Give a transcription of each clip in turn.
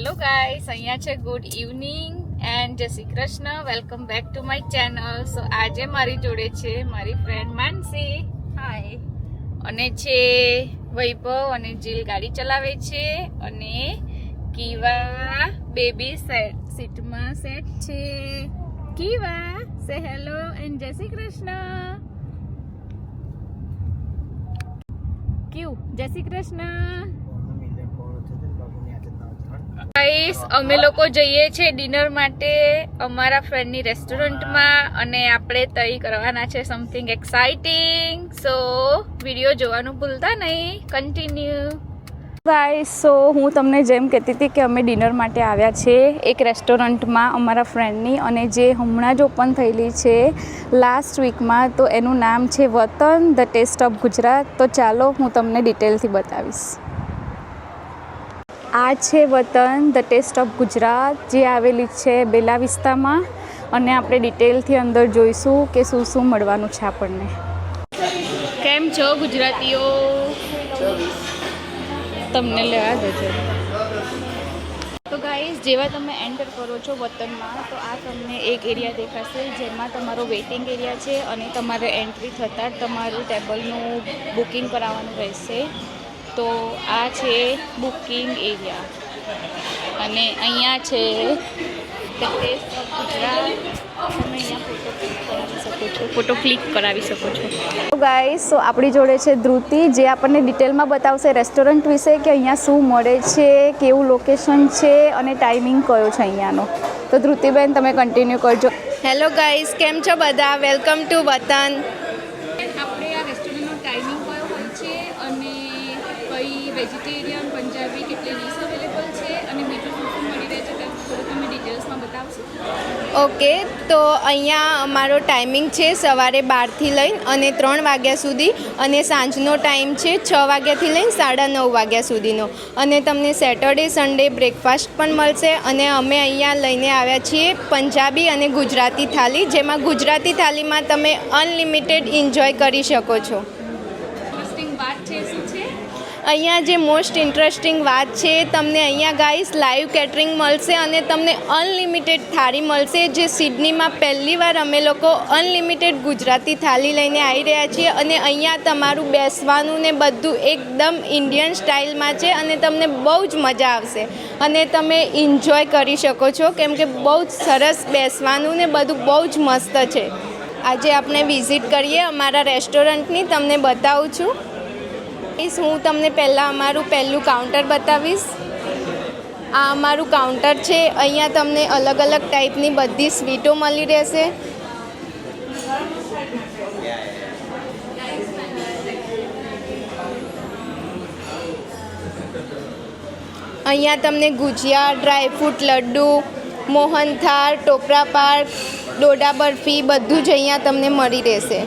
Hello guys અહીંયા છે good evening and Jai Shri Krishna. Welcome back to my channel so આજે મારી જોડે છે મારી ફ્રેન્ડ માનસી. હાય અને છે વૈભવ અને જીલ ગાડી ચલાવે છે. અને કીવા બેબી સેટ સીટમાં સેટ છે. કીવા સે હેલો એન્ડ જય શ્રી કૃષ્ણ. ક્યુ જય શ્રી કૃષ્ણ. ગાઈસ અમે લોકો જઈએ છીએ ડિનર માટે અમારા ફ્રેન્ડની રેસ્ટોરન્ટમાં અને આપણે તય કરવાના છે સમથિંગ એક્સાઇટિંગ સો વીડિયો જોવાનું ભૂલતા નહીં. કન્ટિન્યુ ગાઈસ સો હું તમને જેમ કહેતી હતી કે અમે ડિનર માટે આવ્યા છે એક રેસ્ટોરન્ટમાં અમારા ફ્રેન્ડની અને જે હમણાં જ ઓપન થયેલી છે લાસ્ટ વીકમાં તો એનું નામ છે વતન ધ ટેસ્ટ ઓફ ગુજરાત. તો ચાલો હું તમને ડિટેલથી બતાવીશ. આ છે વતન ધ ટેસ્ટ ઓફ ગુજરાત, જે આવેલી છે બેલા વિસ્તારમાં. અને આપણે ડિટેલથી અંદર જોઈશું કે શું શું મળવાનું છે આપણને. કેમ છો ગુજરાતીઓ? તમને લેવા દેજો તો ગાઈઝ જેવા તમે એન્ટર કરો છો વતનમાં, તો આ તમને એક એરિયા દેખાશે જેમાં તમારો વેઇટિંગ એરિયા છે અને તમારે એન્ટ્રી થતાં તમારું ટેબલનું બુકિંગ કરાવવાનું રહેશે. તો આ છે બુકિંગ એરિયા. અને અહીંયા છે ગુજરાત તમે અહીંયા ફોટો ક્લિક કરાવી શકો છો ફોટો ક્લિક કરાવી શકો છો. ગાઈસ સો આપણી જોડે છે ધ્રુતિ જે આપણને ડિટેલમાં બતાવશે રેસ્ટોરન્ટ વિશે કે અહીંયા શું મળે છે કેવું લોકેશન છે અને ટાઈમિંગ કયો છે અહીંયાનો. તો ધ્રુતિબેન તમે કન્ટિન્યુ કરજો. હેલો ગાઈસ કેમ છો બધા? Welcome to Vatan vegetarian, Punjabi કેટલી ડીશ અવેલેબલ છે અને બીજું શું મળી રહે છે તે તમે ડિટેલ્સમાં બતાવશો? ઓકે, તો અહીંયા અમારો ટાઈમિંગ છે સવારે બારથી લઈને અને ત્રણ વાગ્યા સુધી અને સાંજનો ટાઈમ છે છ વાગ્યાથી લઈને સાડા નવ વાગ્યા સુધીનો. અને તમને સેટરડે, સન્ડે બ્રેકફાસ્ટ પણ મળશે અને અમે અહીંયા લઈને આવ્યા છીએ પંજાબી અને ગુજરાતી થાળી જેમાં ગુજરાતી થાળીમાં તમે અનલિમિટેડ એન્જોય કરી શકો છો ઇન્ટરેસ્ટિંગ વાત છે શું છે અહીંયા જે મોસ્ટ ઇન્ટરેસ્ટિંગ વાત છે, તમને અહીંયા ગાઈસ લાઈવ કેટરિંગ મળશે અને તમને અનલિમિટેડ થાળી મળશે, જે સિડનીમાં પહેલી વાર અમે લોકો અનલિમિટેડ ગુજરાતી થાળી લઈને આવી રહ્યા છીએ અને અહીંયા તમારું બેસવાનું ને બધું એકદમ ઇન્ડિયન સ્ટાઇલમાં છે અને તમને બહુ જ મજા આવશે. અને તમે એન્જોય કરી શકો છો, કેમ કે બહુ જ સરસ બેસવાનું ને બધું બહુ જ મસ્ત છે. આજે આપણે વિઝિટ કરીએ અમારા રેસ્ટોરન્ટની તમને બતાવું છું. ગાઈસ, હું તમને પહેલાં અમારું પહેલું કાઉન્ટર બતાવીશ. આ અમારું કાઉન્ટર છે અહીંયા તમને અલગ અલગ ટાઈપની બધી સ્વીટો મળી રહેશે. અહીંયા તમને ગુજિયા ડ્રાયફ્રૂટ લડ્ડુ મોહનથાળ ટોપરા પાર્ક ડોડા બરફી બધું જ અહીંયા તમને મળી રહેશે.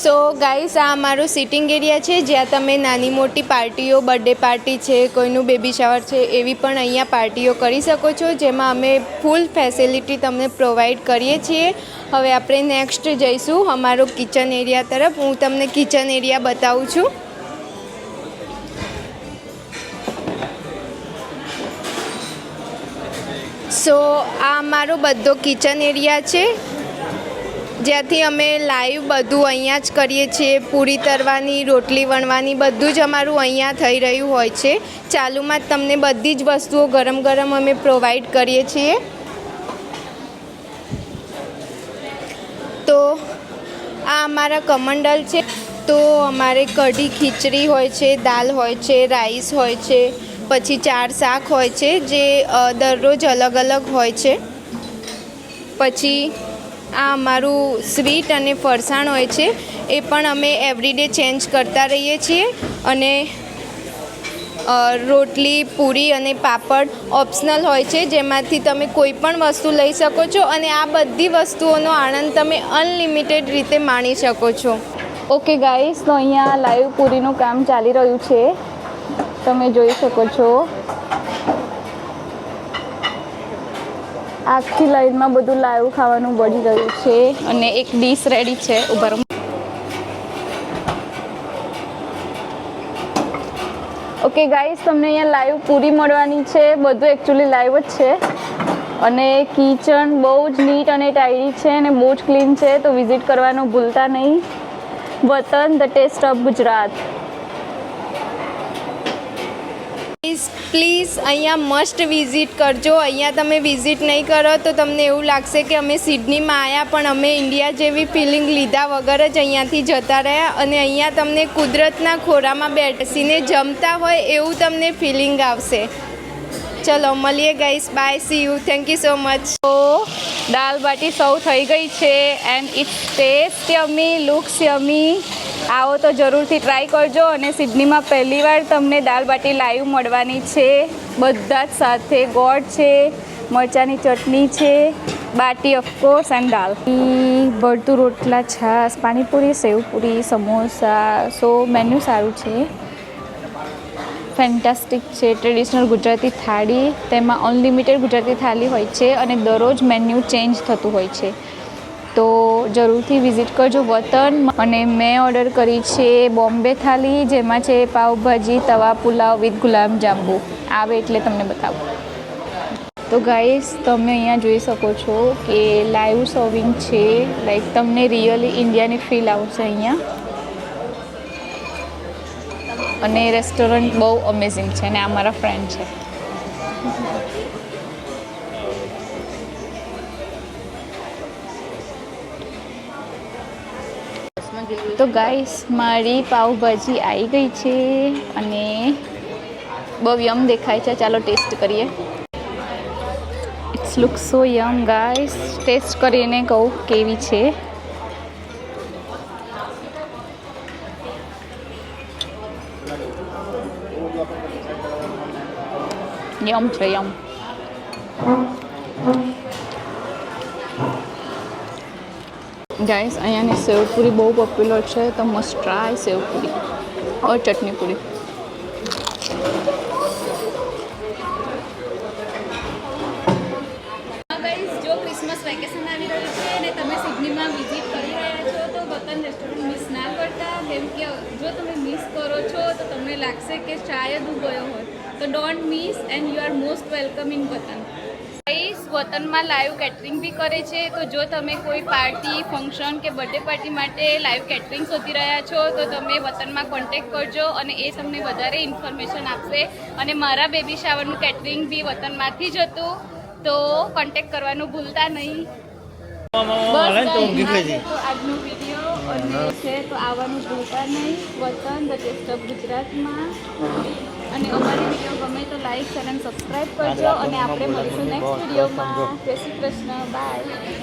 સો ગાઈસ આ અમારો સિટિંગ એરિયા છે, જ્યાં તમે નાની મોટી પાર્ટીઓ બર્થડે પાર્ટી છે, કોઈનું બેબી શાવર છે, એવી પણ અહીંયા પાર્ટીઓ કરી શકો છો, જેમાં અમે ફૂલ ફેસિલિટી તમને પ્રોવાઈડ કરીએ છીએ. હવે આપણે નેક્સ્ટ જઈશું, અમારો કિચન એરિયા તરફ. હું તમને કિચન એરિયા બતાવું છું. સો આ અમારો બધો કિચન એરિયા છે. જ્યાંથી અમે લાઈવ બધું અહીંયા જ કરીએ છીએ. પૂરી તરવાની, રોટલી વણવાની બધું જ અમારું અહીંયા થઈ રહ્યું હોય છે. ચાલુમાં જ તમને બધી જ વસ્તુઓ ગરમ ગરમ અમે પ્રોવાઈડ કરીએ છીએ. તો આ અમારા કમંડલ છે. તો અમારે કઢી, ખીચડી હોય છે, દાલ હોય છે, રાઈસ હોય છે, પછી ચાર શાક હોય છે, જે દરરોજ અલગ અલગ હોય છે. પછી આ અમારું સ્વીટ અને ફરસાણ હોય છે, એ પણ અમે એવરીડે ચેન્જ કરતા રહીએ છીએ અને રોટલી, પૂરી અને પાપડ ઓપ્શનલ હોય છે, જેમાંથી તમે કોઈ પણ વસ્તુ લઈ શકો છો અને આ બધી વસ્તુઓનો આનંદ તમે અનલિમિટેડ રીતે માણી શકો છો. ઓકે ગાઈસ તો અહીંયા લાઈવ પૂરીનું કામ ચાલી રહ્યું છે. તમે જોઈ શકો છો. આખી લાઈનમાં બધું લાઈવ ખાવાનું બળી રહ્યું છે અને એક ડીશ રેડી છે ઊભા ઓકે ગાઈસ તમને અહીંયા લાઈવ પૂરી મળવાની છે. બધું એકચ્યુઅલી લાઈવ જ છે. અને કિચન બહુ જ નીટ અને ટાઈડી છે અને બહુ જ ક્લીન છે, તો વિઝિટ કરવાનું ભૂલતા નહીં. Vatan the taste of Gujarat. Please અહીંયા મસ્ટ વિઝિટ કરજો. અહીંયા તમે વિઝિટ નહીં કરો તો તમને એવું લાગશે કે અમે સિડનીમાં આવ્યા પણ અમે ઇન્ડિયા જેવી ફિલિંગ લીધા વગર જ અહીંયાથી જતા રહ્યા અને અહીંયા તમને કુદરતના ખોરામાં બેસીને જમતા હોય એવું તમને ફિલિંગ આવશે. ચલો, મળીએ guys bye see you thank you so much તો દાલ બાટી સૌ થઈ ગઈ છે and it's taste yummy looks yummy આવો તો જરૂરથી ટ્રાય કરજો અને સિડનીમાં પહેલીવાર તમને દાલ બાટી લાઈવ મળવાની છે. બધા જ સાથે ગોળ છે, મરચાંની ચટણી છે, બાટી ઓફકોર્સ એન્ડ દાલ. ભરતું રોટલા છાશ, પાણીપુરી, સેવપુરી, સમોસા સો મેન્યુ સારું છે. ફેન્ટાસ્ટિક છે, ટ્રેડિશનલ ગુજરાતી થાળી, તેમાં અનલિમિટેડ ગુજરાતી થાળી હોય છે અને દરરોજ મેન્યુ ચેન્જ થતું હોય છે. તો જરૂરથી વિઝિટ કરજો વતન અને મેં ઓર્ડર કરી છે બોમ્બે થાળી, જેમાં છે પાવભાજી, તવા પુલાવ વિથ ગુલાબ જાંબુ. આવે એટલે તમને બતાવું. તો ગાઈસ, તમે અહીંયા જોઈ શકો છો કે લાઈવ સર્વિંગ છે. લાઈક તમને રિયલી ઇન્ડિયાની ફીલ આવશે અહીંયા. અને રેસ્ટોરન્ટ બહુ અમેઝિંગ છે અને આ મારા ફ્રેન્ડ છે. તો ગાઈસ મારી પાઉભાજી આવી ગઈ છે અને બહુ યમ દેખાય છે. ચાલો ટેસ્ટ કરીએ. It's look so yum guys taste કરીને કહું કેવી છે. યમ છે યમ ગાઈસ અહીંયાની સેવપુરી બહુ પોપ્યુલર છે, તો must try sevpuri or chutney puri. જો ક્રિસમસ વેકેશન આવી રહ્યું છે અને તમે સિડનીમાં વિઝિટ કરી રહ્યા છો, તો વતન રેસ્ટોરન્ટ મિસ ના કરતા. કેમ કે જો તમે મિસ કરો છો, તો તમને લાગશે કે શાયદ હું ગયો હોત. તો don't miss and you are most welcome in Vatan guys વતનમાં લાઈવ કેટરિંગ બી કરે છે. તો જો તમે કોઈ પાર્ટી ફંક્શન કે બર્થડે પાર્ટી માટે લાઈવ કેટરિંગ શોધી રહ્યા છો તો તમે વતનમાં કોન્ટેક્ટ કરજો અને એ તમને વધારે ઇન્ફોર્મેશન આપશે. અને મારા બેબી શાવરનું કેટરિંગ બી વતનમાંથી જ હતું. તો કોન્ટેક્ટ કરવાનું ભૂલતા નહીં. આજનો વીડિયો અને છે તો આવવાનું ભૂલતા નહીં. વતન ધ ટેસ્ટ ઓફ ગુજરાતમાં અને અમારી વીડિયો ગમે તો લાઈક શેર અને સબસ્ક્રાઈબ કરજો અને આપણે મળીશું નેક્સ્ટ વિડીયોમાં. જય શ્રી કૃષ્ણ. બાય